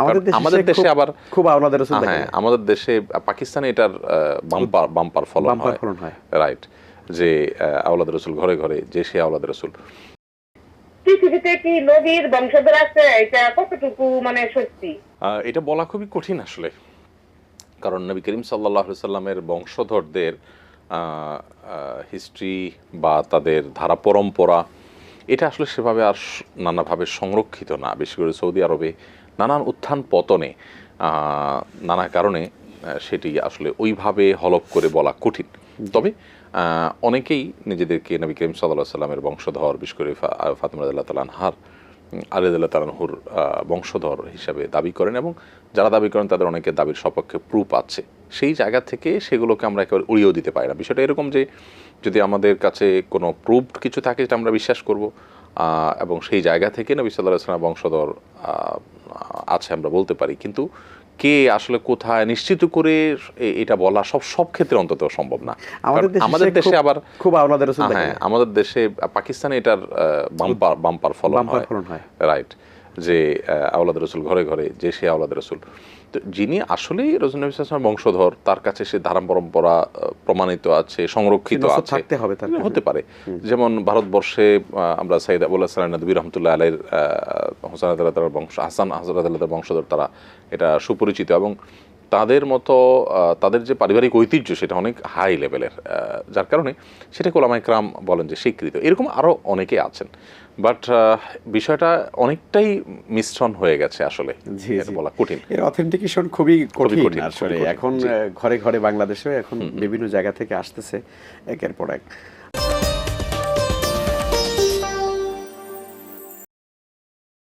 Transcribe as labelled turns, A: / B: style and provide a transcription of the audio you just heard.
A: আমাদের
B: কারণ
A: দেশে
B: আবার
A: খুব আওলাদের রসুল
B: হ্যাঁ আমাদের দেশে পাকিস্তানে এটার বাম্পার বাম্পার ফলন
A: বাম্পার
B: হয়।
A: ফলন হয়।
B: রাইট যে আওলাদ রসুল ঘরে ঘরে যে সে আওলাদ রসুল
C: পৃথিবীতে কি নবীর বংশধর আছে? এটা কতটুকু মানে সত্যি?
B: এটা বলা খুবই কঠিন আসলে। কারণ নবী করিম সাল্লাহ সাল্লামের বংশধরদের হিস্ট্রি বা তাদের ধারা পরম্পরা এটা আসলে সেভাবে আর নানাভাবে সংরক্ষিত না। বিশেষ করে সৌদি আরবে নানান উত্থান পতনে নানা কারণে সেটি আসলে ওইভাবে হলপ করে বলা কঠিন। তবে অনেকেই নিজেদেরকে নবী করিম সাল্লাহ সাল্লামের বংশধর, বিশেষ করে ফাতেমা রাদিয়াল্লাহু তাআলা আনহার আলিদুল্লাহ তালানহুর বংশধর হিসাবে দাবি করেন এবং যারা দাবি করেন তাদের অনেকের দাবির সপক্ষে প্রুফ আছে। সেই জায়গা থেকে সেগুলোকে আমরা একেবারে উড়িয়েও দিতে পারি না। বিষয়টা এরকম যে, যদি আমাদের কাছে কোনো প্রুফ কিছু থাকে যেটা আমরা বিশ্বাস করব এবং সেই জায়গা থেকে নবী সাল্লাহ সাল্লাম বংশধর আছে আমরা বলতে পারি। কিন্তু কে আসলে কোথায় নিশ্চিত করে এটা বলা সব সব ক্ষেত্রে অন্তত সম্ভব না।
A: আমাদের দেশে
B: আবার
A: খুব আমাদের
B: হ্যাঁ আমাদের দেশে পাকিস্তানে এটার বাম্পার বাম্পার ফলন হয়। রাইট যে আওলাদ রসুল ঘরে ঘরে যে সে আওলাদ রসুল। তো যিনি আসলেই রসুল নবী সাল্লাল্লাহু বংশধর তার কাছে সে ধারাম পরম্পরা প্রমাণিত আছে সংরক্ষিত আছে।
A: থাকতে হবে
B: হতে পারে। যেমন ভারতবর্ষে আমরা সাইদ আবুল্লাহ সালাম নদী রহমতুল্লাহ আলের হোসান আদালতার বংশ হাসান হাজরত আল্লাহ বংশধর তারা। এটা সুপরিচিত এবং তাদের মতো তাদের যে পারিবারিক ঐতিহ্য সেটা অনেক হাই লেভেলের যার কারণে সেটাকে ওলামাই ক্রাম বলেন যে স্বীকৃত। এরকম আরও অনেকে আছেন। বাট বিষয়টা অনেকটাই মিশ্রণ হয়ে গেছে আসলে বলা কঠিন।
A: এর অথেন্টিকেশন খুবই কঠিন
B: কঠিন,
A: আসলে। এখন ঘরে ঘরে বাংলাদেশে এখন বিভিন্ন জায়গা থেকে আসতেছে একের পর এক।